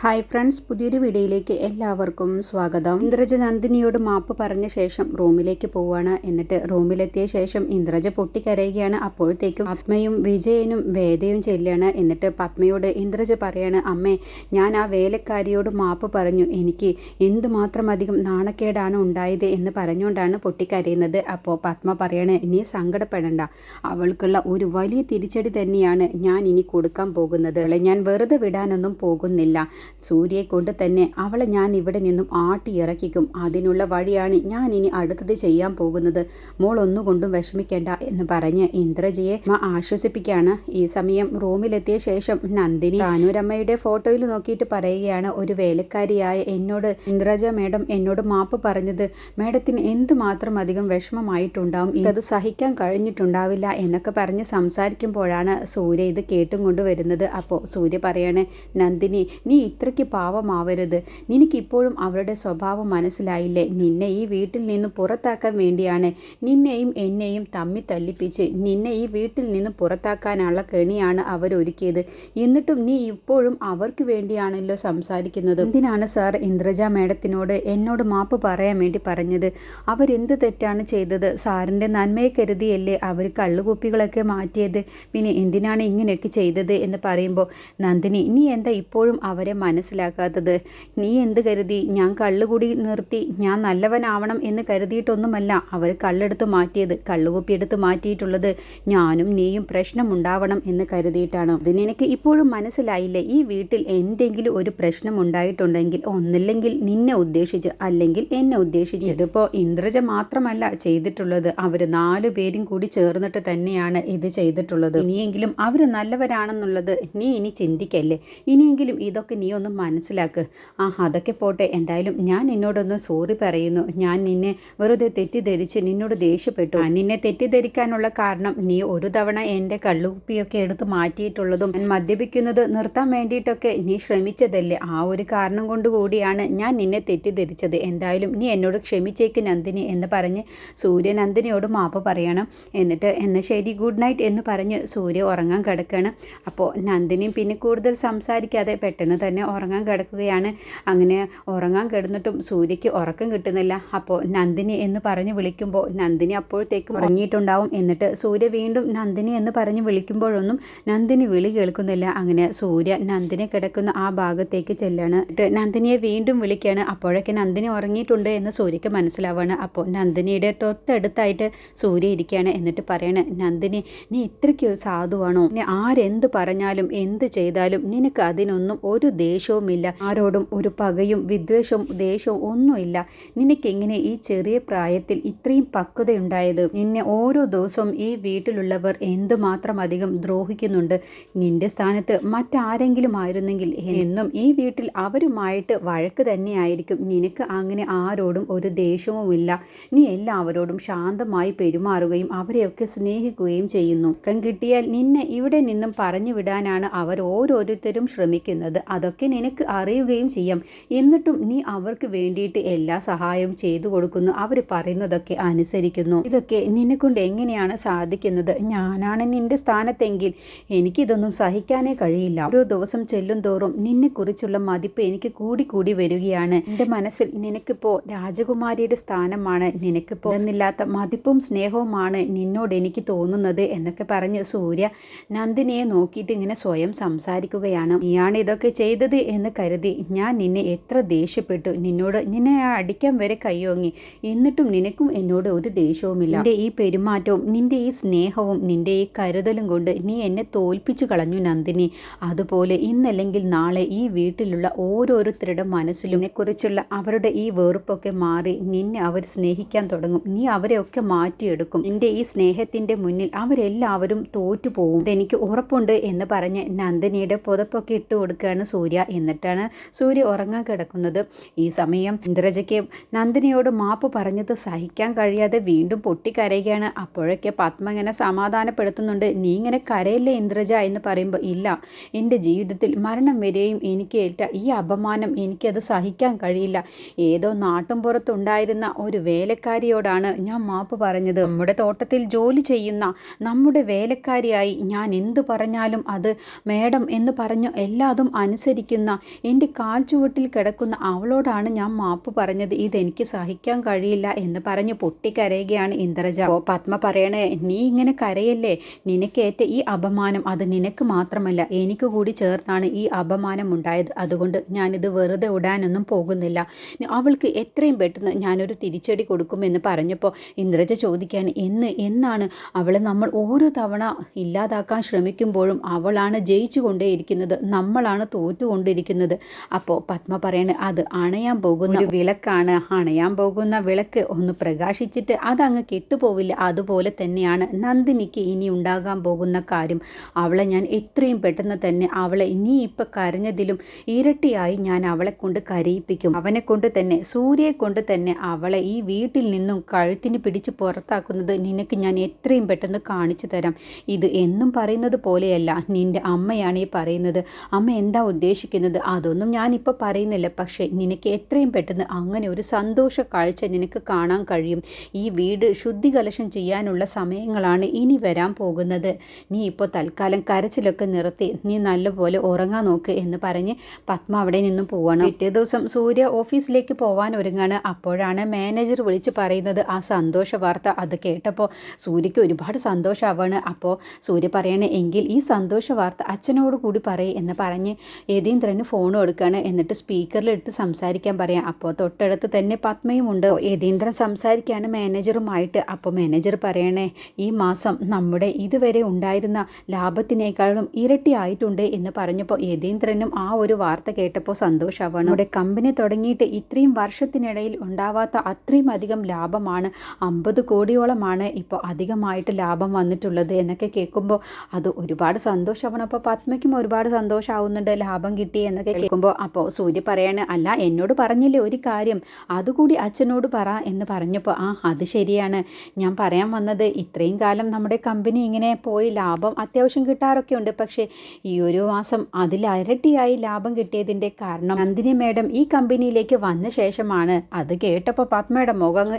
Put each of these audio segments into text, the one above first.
Hi friends പുതിയൊരു വീഡിയോയിലേക്ക് എല്ലാവർക്കും സ്വാഗതം. ഇന്ദ്രജ നന്ദിനിയോട് മാപ്പ് പറഞ്ഞ ശേഷം റൂമിലേക്ക് പോവാണ്. എന്നിട്ട് റൂമിലെത്തിയ ശേഷം ഇന്ദ്രജ പൊട്ടിക്കരയുകയാണ്. അപ്പോഴത്തേക്കും പത്മയും വിജയനും വേദയും ചെല്ലുകയാണ് എന്നിട്ട് പത്മയോട് ഇന്ദ്രജ പറയാണ് അമ്മേ ഞാൻ ആ വേലക്കാരിയോട് മാപ്പ് പറഞ്ഞു. എനിക്ക് എന്തുമാത്രം അധികം നാണക്കേടാണ് ഉണ്ടായത് എന്ന് പറഞ്ഞുകൊണ്ടാണ് പൊട്ടിക്കരയുന്നത്. അപ്പോൾ പത്മ പറയാണ് ഇനി സങ്കടപ്പെടണ്ട. അവൾക്കുള്ള ഒരു വലിയ തിരിച്ചടി തന്നെയാണ് ഞാൻ ഇനി കൊടുക്കാൻ പോകുന്നത്. ഞാൻ വെറുതെ വിടാനൊന്നും പോകുന്നില്ല. സൂര്യയെ കൊണ്ട് തന്നെ അവളെ ഞാൻ ഇവിടെ നിന്നും ആട്ടി ഇറക്കിക്കും. അതിനുള്ള വഴിയാണ് ഞാൻ ഇനി അടുത്തത് ചെയ്യാൻ പോകുന്നത്. മോൾ ഒന്നുകൊണ്ടും വിഷമിക്കേണ്ട എന്ന് പറഞ്ഞ് ഇന്ദ്രജിയെ ആശ്വസിപ്പിക്കുകയാണ്. ഈ സമയം റൂമിലെത്തിയ ശേഷം നന്ദിനി അനൂരമ്മയുടെ ഫോട്ടോയിൽ നോക്കിയിട്ട് പറയുകയാണ് ഒരു വേലക്കാരിയായ എന്നോട് ഇന്ദ്രജ മേഡം എന്നോട് മാപ്പ് പറഞ്ഞത് മേഡത്തിന് എന്തുമാത്രം അധികം വിഷമമായിട്ടുണ്ടാവും? ഇതത് സഹിക്കാൻ കഴിഞ്ഞിട്ടുണ്ടാവില്ല എന്നൊക്കെ പറഞ്ഞ് സംസാരിക്കുമ്പോഴാണ് സൂര്യ ഇത് കേട്ടും കൊണ്ടുവരുന്നത് അപ്പോൾ സൂര്യ പറയാണ് നന്ദിനി നീ ഇത്രയ്ക്ക് പാവമാവരുത്. നിനക്കിപ്പോഴും അവരുടെ സ്വഭാവം മനസ്സിലായില്ലേ? നിന്നെ ഈ വീട്ടിൽ നിന്ന് പുറത്താക്കാൻ വേണ്ടിയാണ്. നിന്നെയും എന്നെയും തമ്മി തല്ലിപ്പിച്ച് നിന്നെ ഈ വീട്ടിൽ നിന്ന് പുറത്താക്കാനുള്ള കെണിയാണ് അവരൊരുക്കിയത്. എന്നിട്ടും നീ ഇപ്പോഴും അവർക്ക് വേണ്ടിയാണല്ലോ സംസാരിക്കുന്നത്. എന്തിനാണ് സാർ ഇന്ദ്രജ മേഡത്തിനോട് എന്നോട് മാപ്പ് പറയാൻ വേണ്ടി പറഞ്ഞത്? അവരെന്ത് തെറ്റാണ് ചെയ്തത്? സാറിന്റെ നന്മയെ കരുതിയല്ലേ അവർ കള്ളുകുപ്പികളൊക്കെ മാറ്റിയത്? പിന്നെ എന്തിനാണ് ഇങ്ങനെയൊക്കെ ചെയ്തത് എന്ന് പറയുമ്പോൾ നന്ദിനി നീ എന്താ ഇപ്പോഴും അവരെ മനസ്സിലാക്കാത്തത്. നീ എന്ത് കരുതി? ഞാൻ കള്ളുകൂടി നിർത്തി. ഞാൻ നല്ലവനാവണം എന്ന് കരുതിയിട്ടൊന്നുമല്ല അവർ കള്ളെടുത്ത് മാറ്റിയത് കള്ളുകുപ്പി എടുത്ത് മാറ്റിയിട്ടുള്ളത്. ഞാനും നീയും പ്രശ്നമുണ്ടാവണം എന്ന് കരുതിയിട്ടാണ്. അതിന് എനിക്ക് ഇപ്പോഴും മനസ്സിലായില്ലേ? ഈ വീട്ടിൽ എന്തെങ്കിലും ഒരു പ്രശ്നം ഉണ്ടായിട്ടുണ്ടെങ്കിൽ ഒന്നില്ലെങ്കിൽ നിന്നെ ഉദ്ദേശിച്ച് അല്ലെങ്കിൽ എന്നെ ഉദ്ദേശിച്ച്. ഇതിപ്പോൾ ഇന്ദ്രജ മാത്രമല്ല ചെയ്തിട്ടുള്ളത്. അവർ നാലു പേരും കൂടി ചേർന്നിട്ട് തന്നെയാണ് ഇത് ചെയ്തിട്ടുള്ളത്. ഇനിയെങ്കിലും അവർ നല്ലവരാണെന്നുള്ളത് നീ ഇനി ചിന്തിക്കല്ലേ? ഇനിയെങ്കിലും ഇതൊക്കെ നീ ഒന്ന് മനസ്സിലാക്ക്. ആ അതൊക്കെ പോട്ടെ. എന്തായാലും ഞാൻ നിന്നോടൊന്ന് സോറി പറയുന്നു. ഞാൻ നിന്നെ വെറുതെ തെറ്റിദ്ധരിച്ച് നിന്നോട് ദേഷ്യപ്പെട്ടു. നിന്നെ തെറ്റിദ്ധരിക്കാനുള്ള കാരണം നീ ഒരു തവണ എന്റെ കള്ളുകുപ്പിയൊക്കെ എടുത്ത് മാറ്റിയിട്ടുള്ളതും ഞാൻ മദ്യപിക്കുന്നത് നിർത്താൻ വേണ്ടിയിട്ടൊക്കെ നീ ശ്രമിച്ചതല്ലേ? ആ ഒരു കാരണം കൊണ്ട് കൂടിയാണ് ഞാൻ നിന്നെ തെറ്റിദ്ധരിച്ചത്. എന്തായാലും നീ എന്നോട് ക്ഷമിച്ചേക്ക് നന്ദിനി എന്ന് പറഞ്ഞ് സൂര്യ നന്ദിനിയോട് മാപ്പ് പറയണം. എന്നിട്ട് എന്ന ശരി ഗുഡ് നൈറ്റ് എന്ന് പറഞ്ഞ് സൂര്യ ഉറങ്ങാൻ കിടക്കുകയാണ് അപ്പോൾ നന്ദിനിയും പിന്നെ കൂടുതൽ സംസാരിക്കാതെ പെട്ടെന്ന് തന്നെ ഉറങ്ങാൻ കിടക്കുകയാണ്. അങ്ങനെ ഉറങ്ങാൻ കിടന്നിട്ടും സൂര്യയ്ക്ക് ഉറക്കം കിട്ടുന്നില്ല. അപ്പോൾ നന്ദിനി എന്ന് പറഞ്ഞ് വിളിക്കുമ്പോൾ നന്ദിനി അപ്പോഴത്തേക്കും ഉറങ്ങിയിട്ടുണ്ടാവും. എന്നിട്ട് സൂര്യ വീണ്ടും നന്ദിനി എന്ന് പറഞ്ഞ് വിളിക്കുമ്പോഴൊന്നും നന്ദിനി വിളി കേൾക്കുന്നില്ല. അങ്ങനെ സൂര്യ നന്ദിനി കിടക്കുന്ന ആ ഭാഗത്തേക്ക് ചെല്ലാണ്. നന്ദിനിയെ വീണ്ടും വിളിക്കുകയാണ് അപ്പോഴൊക്കെ നന്ദിനി ഉറങ്ങിയിട്ടുണ്ട് എന്ന് സൂര്യക്ക് മനസ്സിലാവാണ്. അപ്പോൾ നന്ദിനിയുടെ തൊട്ടടുത്തായിട്ട് സൂര്യ ഇരിക്കുകയാണ് എന്നിട്ട് പറയണ നന്ദിനി നീ ഇത്രയ്ക്ക് സാധുവാണോ? നീ ആരെന്ത് പറഞ്ഞാലും എന്ത് ചെയ്താലും നിനക്ക് അതിനൊന്നും ഒരു ദേഷ്യവുമില്ല. ആരോടും ഒരു പകയും വിദ്വേഷവും ദേഷ്യവും ഒന്നുമില്ല. നിനക്കെങ്ങനെ ഈ ചെറിയ പ്രായത്തിൽ ഇത്രയും പക്വതയുണ്ടായത്? നിന്നെ ഓരോ ദിവസവും ഈ വീട്ടിലുള്ളവർ എന്തുമാത്രം അധികം ദ്രോഹിക്കുന്നുണ്ട്? നിന്റെ സ്ഥാനത്ത് മറ്റാരെങ്കിലും ആയിരുന്നെങ്കിൽ എന്നും ഈ വീട്ടിൽ അവരുമായിട്ട് വഴക്ക് തന്നെയായിരിക്കും. നിനക്ക് അങ്ങനെ ആരോടും ഒരു ദേഷ്യവുമില്ല. നീ എല്ലാവരോടും ശാന്തമായി പെരുമാറുകയും അവരെയൊക്കെ സ്നേഹിക്കുകയും ചെയ്യുന്നു. കിട്ടിയാൽ നിന്നെ ഇവിടെ നിന്നും പറഞ്ഞു വിടാനാണ് അവർ ഓരോരുത്തരും ശ്രമിക്കുന്നത്. അതൊക്കെ നിനക്ക് അറിയുകയും ചെയ്യാം. എന്നിട്ടും നീ അവർക്ക് വേണ്ടിയിട്ട് എല്ലാ സഹായവും ചെയ്തു കൊടുക്കുന്നു. അവർ പറയുന്നതൊക്കെ അനുസരിക്കുന്നു. ഇതൊക്കെ നിന്നെക്കൊണ്ട് എങ്ങനെയാണ് സാധിക്കുന്നത്? ഞാനാണ് നിന്റെ സ്ഥാനത്തെങ്കിൽ എനിക്കിതൊന്നും സഹിക്കാനേ കഴിയില്ല. ഓരോ ദിവസം ചെല്ലും തോറും നിന്നെക്കുറിച്ചുള്ള മതിപ്പ് എനിക്ക് കൂടി കൂടി വരികയാണ്. എന്റെ മനസ്സിൽ നിനക്കിപ്പോൾ രാജകുമാരിയുടെ സ്ഥാനമാണ്. നിനക്കിപ്പോൾ എന്നില്ലാത്ത മതിപ്പും സ്നേഹവുമാണ് നിന്നോട് എനിക്ക് തോന്നുന്നത് എന്നൊക്കെ പറഞ്ഞ് സൂര്യ നന്ദിനിയെ നോക്കിയിട്ട് ഇങ്ങനെ സ്വയം സംസാരിക്കുകയാണ്. നീയാണ് ഇതൊക്കെ ചെയ്തത് എന്ന് കരുതി ഞാൻ നിന്നെ എത്ര ദേഷ്യപ്പെട്ടു. നിന്നോട് നിന്നെ അടിക്കാൻ വരെ കയ്യോങ്ങി. എന്നിട്ടും നിനക്കും എന്നോട് ഒരു ദേഷ്യവുമില്ല. നിന്റെ ഈ പെരുമാറ്റവും നിന്റെ ഈ സ്നേഹവും നിന്റെ ഈ കരുതലും കൊണ്ട് നീ എന്നെ തോൽപ്പിച്ചു കളഞ്ഞു നന്ദിനി. അതുപോലെ ഇന്നല്ലെങ്കിൽ നാളെ ഈ വീട്ടിലുള്ള ഓരോരുത്തരുടെ മനസ്സിലും കുറിച്ചുള്ള അവരുടെ ഈ വെറുപ്പൊക്കെ മാറി നിന്നെ അവർ സ്നേഹിക്കാൻ തുടങ്ങും. നീ അവരെയൊക്കെ മാറ്റിയെടുക്കും. നിന്റെ ഈ സ്നേഹത്തിന്റെ മുന്നിൽ അവരെല്ലാവരും തോറ്റുപോകും. എനിക്ക് ഉറപ്പുണ്ട് എന്ന് പറഞ്ഞ് നന്ദിനിയുടെ പുതപ്പൊക്കെ ഇട്ട് കൊടുക്കുകയാണ് സൂര്യ. എന്നിട്ടാണ് സൂര്യ ഉറങ്ങാൻ കിടക്കുന്നത്. ഈ സമയം ഇന്ദ്രജയ്ക്ക് നന്ദിനിയോട് മാപ്പ് പറഞ്ഞത് സഹിക്കാൻ കഴിയാതെ വീണ്ടും പൊട്ടിക്കരയുകയാണ്. അപ്പോഴൊക്കെ പത്മ ഇങ്ങനെ സമാധാനപ്പെടുത്തുന്നുണ്ട്. നീ ഇങ്ങനെ കരയില്ലേ ഇന്ദ്രജ? എന്ന് പറയുമ്പോൾ ഇല്ല. എന്റെ ജീവിതത്തിൽ മരണം വരെയും എനിക്ക് ഏറ്റ ഈ അപമാനം എനിക്കത് സഹിക്കാൻ കഴിയില്ല. ഏതോ നാട്ടുംപുറത്തുണ്ടായിരുന്ന ഒരു വേലക്കാരിയോടാണ് ഞാൻ മാപ്പ് പറഞ്ഞത്. നമ്മുടെ തോട്ടത്തിൽ ജോലി ചെയ്യുന്ന നമ്മുടെ വേലക്കാരിയായി ഞാൻ എന്ത് പറഞ്ഞാലും അത് മേഡം എന്ന് പറഞ്ഞു എല്ലാതും അനുസരിക്കും. ഇരിക്കുന്ന എന്റെ കാൽ ചുവട്ടിൽ കിടക്കുന്ന അവളോടാണ് ഞാൻ മാപ്പ് പറഞ്ഞത്. ഇതെനിക്ക് സഹിക്കാൻ കഴിയില്ല എന്ന് പറഞ്ഞ് പൊട്ടിക്കരയുകയാണ് ഇന്ദ്രജ. ഓ പത്മ പറയണേ നീ ഇങ്ങനെ കരയല്ലേ? നിനക്കേറ്റ ഈ അപമാനം അത് നിനക്ക് മാത്രമല്ല എനിക്ക് കൂടി ചേർത്താണ് ഈ അപമാനം ഉണ്ടായത്. അതുകൊണ്ട് ഞാനിത് വെറുതെ ഉടാനൊന്നും പോകുന്നില്ല. അവൾക്ക് എത്രയും പെട്ടെന്ന് ഞാനൊരു തിരിച്ചടി കൊടുക്കുമെന്ന് പറഞ്ഞപ്പോൾ ഇന്ദ്രജ ചോദിക്കുകയാണ് എന്ന്? എന്നാണ്? അവളെ നമ്മൾ ഓരോ തവണ ഇല്ലാതാക്കാൻ ശ്രമിക്കുമ്പോഴും അവളാണ് ജയിച്ചു കൊണ്ടേയിരിക്കുന്നത് നമ്മളാണ് തോറ്റുകൊണ്ടിരിക്കുന്നത് അപ്പോൾ പത്മ പറയണ അത് അണയാൻ പോകുന്ന ഒരു വിളക്കാണ്. അണയാൻ പോകുന്ന വിളക്ക് ഒന്ന് പ്രകാശിച്ചിട്ട് അതങ്ങ് കെട്ടുപോവില്ല. അതുപോലെ തന്നെയാണ് നന്ദിനിക്ക് ഇനി ഉണ്ടാകാൻ പോകുന്ന കാര്യം. അവളെ ഞാൻ എത്രയും പെട്ടെന്ന് തന്നെ അവളെ ഇനി ഇപ്പം കരഞ്ഞതിലും ഇരട്ടിയായി ഞാൻ അവളെ കൊണ്ട് കരയിപ്പിക്കും. അവനെ കൊണ്ട് തന്നെ സൂര്യയെ കൊണ്ട് തന്നെ അവളെ ഈ വീട്ടിൽ നിന്നും കഴുത്തിന് പിടിച്ച് പുറത്താക്കുന്നത് നിനക്ക് ഞാൻ എത്രയും പെട്ടെന്ന് കാണിച്ചു തരാം. ഇത് എന്നും പറയുന്നത് പോലെയല്ല നിന്റെ അമ്മയാണ് ഈ പറയുന്നത്. അമ്മ എന്താ ഉദ്ദേശിക്കുന്നത് അതൊന്നും ഞാനിപ്പോൾ പറയുന്നില്ല. പക്ഷേ നിനക്ക് എത്രയും പെട്ടെന്ന് അങ്ങനെ ഒരു സന്തോഷ കാഴ്ച നിനക്ക് കാണാൻ കഴിയും. ഈ വീട് ശുദ്ധി കലശം ചെയ്യാനുള്ള സമയങ്ങളാണ് ഇനി വരാൻ പോകുന്നത്. നീ ഇപ്പോൾ തൽക്കാലം കരച്ചിലൊക്കെ നിർത്തി നീ നല്ലപോലെ ഉറങ്ങാൻ നോക്ക് എന്ന് പറഞ്ഞ് പത്മ അവിടെ നിന്നും പോവണം. പിറ്റേ ദിവസം സൂര്യ ഓഫീസിലേക്ക് പോവാൻ ഒരുങ്ങാണ്. അപ്പോഴാണ് മാനേജർ വിളിച്ച് പറയുന്നത് ആ സന്തോഷ വാർത്ത അത് കേട്ടപ്പോൾ സൂര്യയ്ക്ക് ഒരുപാട് സന്തോഷമാവാണ് അപ്പോൾ സൂര്യ പറയണേ എങ്കിൽ ഈ സന്തോഷ വാർത്ത അച്ഛനോട് കൂടി പറയേ എന്ന് പറഞ്ഞ്. യതീന്ദ്രന് ഫോൺ കൊടുക്കുകയാണ് എന്നിട്ട് സ്പീക്കറിലിട്ട് സംസാരിക്കാൻ പറയാം. അപ്പോൾ തൊട്ടടുത്ത് തന്നെ പത്മയും ഉണ്ട് യതീന്ദ്രൻ സംസാരിക്കുകയാണ് മാനേജറുമായിട്ട് അപ്പോൾ മാനേജർ പറയണേ ഈ മാസം നമ്മുടെ ഇതുവരെ ഉണ്ടായിരുന്ന ലാഭത്തിനേക്കാളും ഇരട്ടി ആയിട്ടുണ്ട് എന്ന് പറഞ്ഞപ്പോൾ യതീന്ദ്രനും ആ ഒരു വാർത്ത കേട്ടപ്പോൾ സന്തോഷമാവാണ് നമ്മുടെ കമ്പനി തുടങ്ങിയിട്ട് ഇത്രയും വർഷത്തിനിടയിൽ ഉണ്ടാവാത്ത അത്രയും അധികം ലാഭമാണ്. അമ്പത് കോടിയോളമാണ് ഇപ്പോൾ അധികമായിട്ട് ലാഭം വന്നിട്ടുള്ളത് എന്നൊക്കെ കേൾക്കുമ്പോൾ അത് ഒരുപാട് സന്തോഷമാണ് അപ്പോൾ പത്മയ്ക്കും ഒരുപാട് സന്തോഷമാവുന്നുണ്ട് ലാഭം എന്നൊക്കെ കേൾക്കുമ്പോൾ അപ്പോൾ സൂര്യ പറയാണ് അല്ല എന്നോട് പറഞ്ഞില്ലേ ഒരു കാര്യം. അതുകൂടി അച്ഛനോട് പറ എന്ന് പറഞ്ഞപ്പോൾ ആ അത് ശരിയാണ്. ഞാൻ പറയാൻ വന്നത് ഇത്രയും കാലം നമ്മുടെ കമ്പനി ഇങ്ങനെ പോയി ലാഭം അത്യാവശ്യം കിട്ടാറൊക്കെ ഉണ്ട്. പക്ഷേ ഈ ഒരു മാസം അതിൽ ഇരട്ടിയായി ലാഭം കിട്ടിയതിന്റെ കാരണം നന്ദിനി മേഡം ഈ കമ്പനിയിലേക്ക് വന്ന ശേഷമാണ്. അത് കേട്ടപ്പോൾ പത്മയുടെ മുഖം അങ്ങ്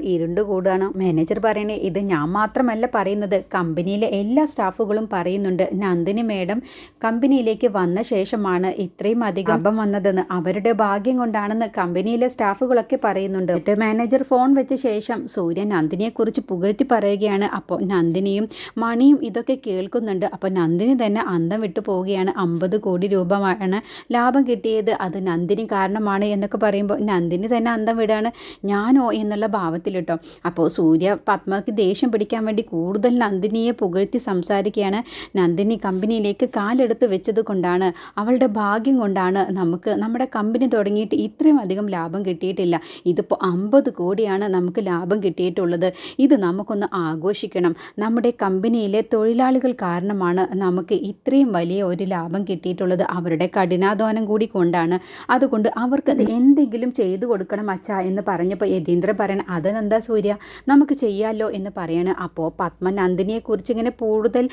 കൂടുകയാണ്. മാനേജർ പറയണേ ഇത് ഞാൻ മാത്രമല്ല പറയുന്നത്. കമ്പനിയിലെ എല്ലാ സ്റ്റാഫുകളും പറയുന്നുണ്ട്. നന്ദിനി മേഡം കമ്പനിയിലേക്ക് വന്ന ശേഷമാണ് ഇത്രയും അധികം അപം വന്നതെന്ന് അവരുടെ ഭാഗ്യം കൊണ്ടാണെന്ന് കമ്പനിയിലെ സ്റ്റാഫുകളൊക്കെ പറയുന്നുണ്ട്. മാനേജർ ഫോൺ വെച്ച ശേഷം സൂര്യൻ നന്ദിനിയെക്കുറിച്ച് പുകഴ്ത്തി പറയുകയാണ്. അപ്പോൾ നന്ദിനിയും മണിയും ഇതൊക്കെ കേൾക്കുന്നുണ്ട്. അപ്പോൾ നന്ദിനി തന്നെ അന്തം വിട്ടു പോവുകയാണ്. അമ്പത് കോടി രൂപയാണ് ലാഭം കിട്ടിയത്. അത് നന്ദിനി കാരണമാണ് എന്നൊക്കെ പറയുമ്പോൾ നന്ദിനി തന്നെ അന്തം വിടാണ്. ഞാനോ എന്നുള്ള ഭാവത്തിൽ കേട്ടോ അപ്പോൾ സൂര്യ പത്മക്ക് ദേഷ്യം പിടിക്കാൻ വേണ്ടി കൂടുതൽ നന്ദിനിയെ പുകഴ്ത്തി സംസാരിക്കുകയാണ്. നന്ദിനി കമ്പനിയിലേക്ക് കാലെടുത്ത് വെച്ചത് കൊണ്ടാണ് അവളുടെ ഭാഗ്യം കൊണ്ടാണ് നമുക്ക് നമ്മുടെ കമ്പനി തുടങ്ങിയിട്ട് ഇത്രയും അധികം ലാഭം കിട്ടിയിട്ടില്ല. ഇതിപ്പോൾ അമ്പത് കോടിയാണ് നമുക്ക് ലാഭം കിട്ടിയിട്ടുള്ളത്. ഇത് നമുക്കൊന്ന് ആഘോഷിക്കണം. നമ്മുടെ കമ്പനിയിലെ തൊഴിലാളികൾ കാരണമാണ് നമുക്ക് ഇത്രയും വലിയ ഒരു ലാഭം കിട്ടിയിട്ടുള്ളത്. അവരുടെ കഠിനാധ്വാനം കൂടി കൊണ്ടാണ്. അതുകൊണ്ട് അവർക്ക് എന്തെങ്കിലും ചെയ്തു കൊടുക്കണം അച്ഛ എന്ന് പറഞ്ഞപ്പോൾ യതീന്ദ്രൻ പറയണം അതെന്താ സൂര്യ? നമുക്ക് ചെയ്യാമല്ലോ എന്ന് പറയണം. അപ്പോൾ പത്മ നന്ദിനിയെക്കുറിച്ച് ഇങ്ങനെ കൂടുതൽ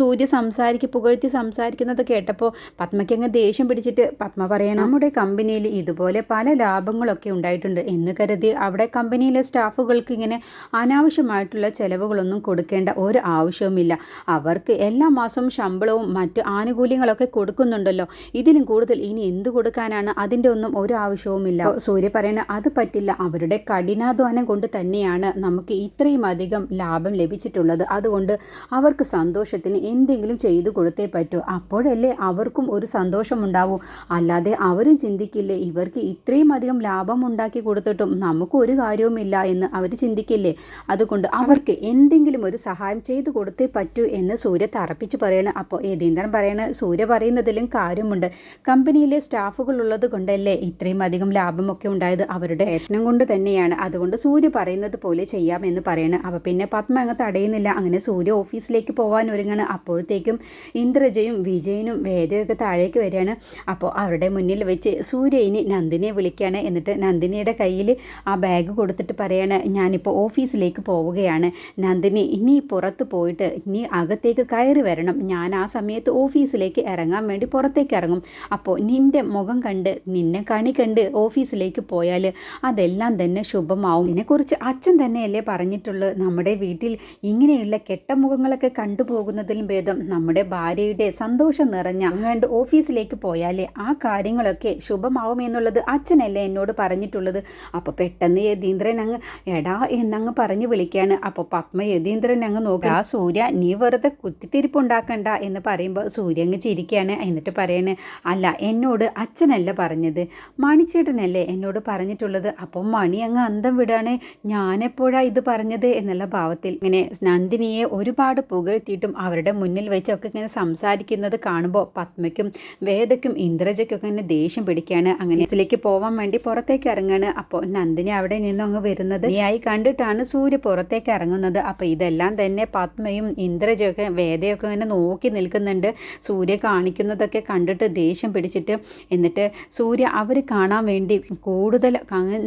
സൂര്യ സംസാരിക്കുക പുകഴ്ത്തി സംസാരിക്കുന്നത് കേട്ടപ്പോൾ പത്മയ്ക്ക് അങ്ങ് ദേഷ്യം പിടിച്ചിട്ട് പത്മ പറയണം നമ്മുടെ കമ്പനിയിൽ ഇതുപോലെ പല ലാഭങ്ങളൊക്കെ ഉണ്ടായിട്ടുണ്ട് എന്ന് കരുതി അവിടെ കമ്പനിയിലെ സ്റ്റാഫുകൾക്ക് ഇങ്ങനെ അനാവശ്യമായിട്ടുള്ള ചിലവുകളൊന്നും കൊടുക്കേണ്ട ഒരു ആവശ്യവുമില്ല. അവർക്ക് എല്ലാ മാസവും ശമ്പളവും മറ്റു ആനുകൂല്യങ്ങളൊക്കെ കൊടുക്കുന്നുണ്ടല്ലോ. ഇതിലും കൂടുതൽ ഇനി എന്ത് കൊടുക്കാനാണ് അതിന്റെ ഒന്നും ഒരു ആവശ്യവുമില്ല. സൂര്യ പറയുന്നത് അത് പറ്റില്ല. അവരുടെ കഠിനാധ്വാനം കൊണ്ട് തന്നെയാണ് നമുക്ക് ഇത്രയും അധികം ലാഭം ലഭിച്ചിട്ടുള്ളത്. അതുകൊണ്ട് അവർക്ക് സന്തോഷത്തിന് എന്തെങ്കിലും ചെയ്തു കൊടുത്തേ പറ്റൂ. അപ്പോഴല്ലേ അവർക്കും ഒരു സന്തോഷമുണ്ടാവൂ. അല്ലാതെ അവരും ചിന്തിക്കില്ലേ ഇവർക്ക് ഇത്രയും അധികം ലാഭം ഉണ്ടാക്കി കൊടുത്തിട്ടും നമുക്ക് ഒരു കാര്യവുമില്ല എന്ന് അവർ ചിന്തിക്കില്ലേ? അതുകൊണ്ട് അവർക്ക് എന്തെങ്കിലും ഒരു സഹായം ചെയ്തു കൊടുത്തേ പറ്റൂ എന്ന് സൂര്യ തറപ്പിച്ച് പറയണം. അപ്പോൾ യതീന്ദ്രൻ പറയണ സൂര്യ പറയുന്നതിലും കാര്യമുണ്ട്. കമ്പനിയിലെ സ്റ്റാഫുകൾ ഉള്ളത് കൊണ്ടല്ലേ ഇത്രയും അധികം ലാഭമൊക്കെ ഉണ്ടായത്? അവരുടെ യത്നം കൊണ്ട് തന്നെയാണ്. അതുകൊണ്ട് സൂര്യ പറയുന്നത് പോലെ ചെയ്യാമെന്ന് പറയണം. അപ്പോൾ പിന്നെ പത്മ അങ്ങ് തടയുന്നില്ല അങ്ങനെ സൂര്യ ഓഫീസിലേക്ക് പോകാൻ ഒരുങ്ങണം. അപ്പോഴത്തേക്കും ഇന്ദ്രജയും വിജയനും വേദയൊക്കെ താഴേക്ക് വരികയാണ്. അപ്പോൾ അവരുടെ മുന്നിൽ വെച്ച് സൂര്യ ഇനി നന്ദിനിയെ വിളിക്കുകയാണ്. എന്നിട്ട് നന്ദിനിയുടെ കയ്യിൽ ആ ബാഗ് കൊടുത്തിട്ട് പറയാണ് ഞാനിപ്പോൾ ഓഫീസിലേക്ക് പോവുകയാണ്. നന്ദിനി ഇനി പുറത്ത് പോയിട്ട് ഇനി അകത്തേക്ക് കയറി വരണം. ഞാൻ ആ സമയത്ത് ഓഫീസിലേക്ക് ഇറങ്ങാൻ വേണ്ടി പുറത്തേക്ക് ഇറങ്ങും. അപ്പോൾ നിന്റെ മുഖം കണ്ട് നിന്നെ കണി കണ്ട് ഓഫീസിലേക്ക് പോയാൽ അതെല്ലാം തന്നെ ശുഭമാവും. ഇതിനെക്കുറിച്ച് അച്ഛൻ തന്നെയല്ലേ പറഞ്ഞിട്ടുള്ളൂ. നമ്മുടെ വീട്ടിൽ ഇങ്ങനെയുള്ള കെട്ട കെട്ടമുഖങ്ങളൊക്കെ കണ്ടുപോകുന്നതിലും ഭേദം നമ്മുടെ ഭാര്യയുടെ സന്തോഷം നിറഞ്ഞ അങ്ങാണ്ട് ഓഫീസിലേക്ക് പോയാൽ പറഞ്ഞതല്ലേ ആ കാര്യങ്ങളൊക്കെ ശുഭമാവുമെന്നുള്ളത് അച്ഛനല്ലേ എന്നോട് പറഞ്ഞിട്ടുള്ളത്. അപ്പോൾ പെട്ടെന്ന് യതീന്ദ്രൻ അങ്ങ് എടാ എന്നങ്ങ് പറഞ്ഞ് വിളിക്കുകയാണ് അപ്പോൾ പത്മ യതീന്ദ്രൻ അങ്ങ് നോക്കുക ആ സൂര്യ നീ വെറുതെ കുത്തിത്തിരിപ്പുണ്ടാക്കണ്ട എന്ന് പറയുമ്പോൾ സൂര്യ അങ്ങ് ചിരിക്കുകയാണ് എന്നിട്ട് പറയണേ അല്ല എന്നോട് അച്ഛനല്ല പറഞ്ഞത്. മണിച്ചേട്ടനല്ലേ എന്നോട് പറഞ്ഞിട്ടുള്ളത്. അപ്പം മണി അങ്ങ് അന്തം വിടാണ്. ഞാനെപ്പോഴാ ഇത് പറഞ്ഞത്? എന്നുള്ള ഭാവത്തിൽ ഇങ്ങനെ നന്ദിനിയെ ഒരുപാട് പുകഴ്ത്തിയിട്ടും അവരുടെ മുന്നിൽ വെച്ചൊക്കെ ഇങ്ങനെ സംസാരിക്കുന്നത് കാണുമ്പോൾ പത്മയ്ക്കും വേദയ്ക്കും ഇന്ദ്രജയ്ക്കൊക്കെ ഇങ്ങനെ ദേഷ്യം പിടിക്കുകയാണ് അങ്ങനെ ഇതിലേക്ക് പോവാൻ വേണ്ടി പുറത്തേക്ക് ഇറങ്ങാണ്. അപ്പോൾ നന്ദിനി അവിടെ നിന്നും അങ്ങ് വരുന്നത്. നീയായി കണ്ടിട്ടാണ് സൂര്യ പുറത്തേക്ക് ഇറങ്ങുന്നത്. അപ്പോൾ ഇതെല്ലാം തന്നെ പത്മയും ഇന്ദ്രജയൊക്കെ വേദയൊക്കെ ഇങ്ങനെ നോക്കി നിൽക്കുന്നുണ്ട്. സൂര്യ കാണിക്കുന്നതൊക്കെ കണ്ടിട്ട് ദേഷ്യം പിടിച്ചിട്ട് എന്നിട്ട് സൂര്യ അവർ കാണാൻ വേണ്ടി കൂടുതൽ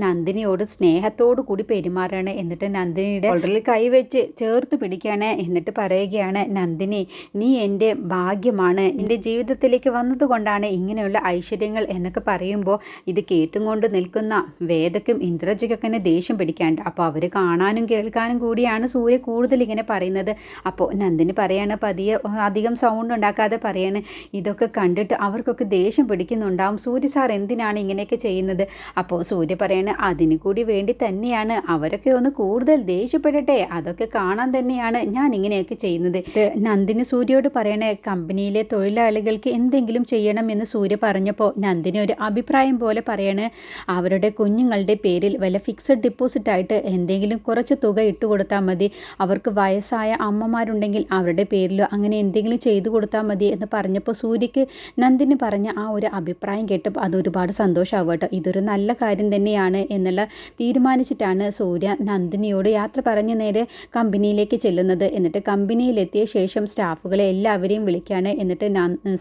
നന്ദിനിയോട് സ്നേഹത്തോടു കൂടി പെരുമാറുകയാണ് എന്നിട്ട് നന്ദിനിയുടെ ഉടലിൽ കൈവച്ച് ചേർത്ത് പിടിക്കുകയാണ് എന്നിട്ട് പറയുകയാണ് നന്ദിനി നീ എന്റെ ഭാഗ്യമാണ്. എന്റെ ജീവിതത്തിലേക്ക് വന്നതുകൊണ്ടാണ് ഇങ്ങനെയുള്ള ഐശ്വര്യങ്ങൾ എന്നൊക്കെ പറയുമ്പോൾ ഇത് കേട്ടും കൊണ്ട് നിൽക്കുന്ന വേദയ്ക്കും ഇന്ദ്രജയ്ക്കൊക്കെ തന്നെ ദേഷ്യം പിടിക്കാണ്ട്. അപ്പോൾ അവർ കാണാനും കേൾക്കാനും കൂടിയാണ് സൂര്യ കൂടുതൽ ഇങ്ങനെ പറയുന്നത്. അപ്പോൾ നന്ദിനി പറയാണ് പതിയെ അധികം സൗണ്ട് ഉണ്ടാക്കാതെ പറയാണ് ഇതൊക്കെ കണ്ടിട്ട് അവർക്കൊക്കെ ദേഷ്യം പിടിക്കുന്നുണ്ടാവും. സൂര്യ സാർ എന്തിനാണ് ഇങ്ങനെയൊക്കെ ചെയ്യുന്നത്? അപ്പോൾ സൂര്യ പറയാണ് അതിന് കൂടി വേണ്ടി തന്നെയാണ്. അവരൊക്കെ ഒന്ന് കൂടുതൽ ദേഷ്യപ്പെടട്ടെ. അതൊക്കെ കാണാൻ തന്നെയാണ് ഞാൻ ഇങ്ങനെയൊക്കെ ചെയ്യുന്നത്. നന്ദിന് സൂര്യയോട് പറയണേ കമ്പനിയിലെ തൊഴിലാളികൾക്ക് എന്തെങ്കിലും ചെയ്യണം എന്ന് സൂര്യ പറഞ്ഞപ്പോൾ നന്ദിനി ഒരു അഭിപ്രായം പോലെ പറയാണ് അവരുടെ കുഞ്ഞുങ്ങളുടെ പേരിൽ വല്ല ഫിക്സഡ് ഡെപ്പോസിറ്റ് ആയിട്ട് എന്തെങ്കിലും കുറച്ച് തുക ഇട്ട് കൊടുത്താൽ മതി. അവർക്ക് വയസ്സായ അമ്മമാരുണ്ടെങ്കിൽ അവരുടെ പേരിലോ അങ്ങനെ എന്തെങ്കിലും ചെയ്തു കൊടുത്താൽ മതി എന്ന് പറഞ്ഞപ്പോൾ സൂര്യക്ക് നന്ദിനി പറഞ്ഞ ആ ഒരു അഭിപ്രായം കേട്ടപ്പോൾ അത് ഒരുപാട് സന്തോഷമാവും കേട്ടോ. ഇതൊരു നല്ല കാര്യം തന്നെയാണ് എന്നുള്ള തീരുമാനിച്ചിട്ടാണ് സൂര്യ നന്ദിനിയോട് യാത്ര പറഞ്ഞ് നേരെ കമ്പനിയിലേക്ക് ചെല്ലുന്നത്. എന്നിട്ട് കമ്പനിയിലെത്തിയ ശേഷം സ്റ്റാഫുകളെ എല്ലാവരെയും വിളിക്കുകയാണ് എന്നിട്ട്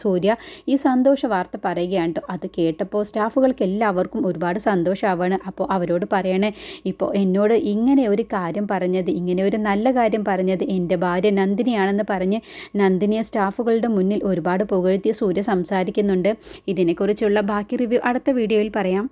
സൂര്യ ഈ സന്തോഷ വാർത്ത പറയുകയാണ് കേട്ടോ അത് കേട്ടപ്പോൾ സ്റ്റാഫുകൾക്ക് എല്ലാവർക്കും ഒരുപാട് സന്തോഷമാവാണ് അപ്പോൾ അവരോട് പറയണേ ഇപ്പോൾ എന്നോട് ഇങ്ങനെ ഒരു കാര്യം പറഞ്ഞത് ഇങ്ങനെ ഒരു നല്ല കാര്യം പറഞ്ഞത് എന്റെ ഭാര്യ നന്ദിനിയാണെന്ന് പറഞ്ഞ് നന്ദിനിയെ സ്റ്റാഫുകളുടെ മുന്നിൽ ഒരുപാട് പുകഴ്ത്തിയ സൂര്യ സംസാരിക്കുന്നുണ്ട്. ഇതിനെക്കുറിച്ചുള്ള ബാക്കി റിവ്യൂ അടുത്ത വീഡിയോയിൽ പറയാം.